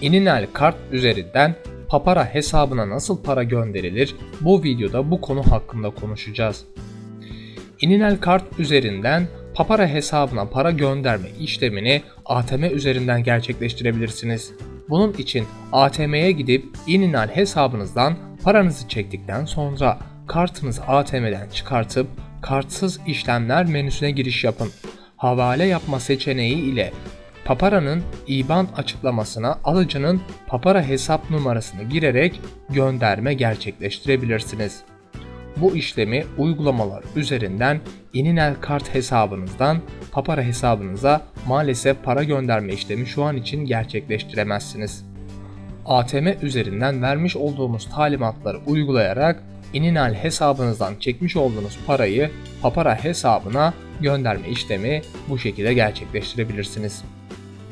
Ininal kart üzerinden Papara hesabına nasıl para gönderilir? Bu videoda bu konu hakkında konuşacağız. Ininal kart üzerinden Papara hesabına para gönderme işlemini ATM üzerinden gerçekleştirebilirsiniz. Bunun için ATM'ye gidip Ininal hesabınızdan paranızı çektikten sonra kartınızı ATM'den çıkartıp kartsız işlemler menüsüne giriş yapın. Havale yapma seçeneği ile Papara'nın IBAN açıklamasına alıcının Papara hesap numarasını girerek gönderme gerçekleştirebilirsiniz. Bu işlemi uygulamalar üzerinden Ininel kart hesabınızdan Papara hesabınıza maalesef para gönderme işlemi şu an için gerçekleştiremezsiniz. ATM üzerinden vermiş olduğumuz talimatları uygulayarak Ininal hesabınızdan çekmiş olduğunuz parayı Papara hesabına gönderme işlemi bu şekilde gerçekleştirebilirsiniz.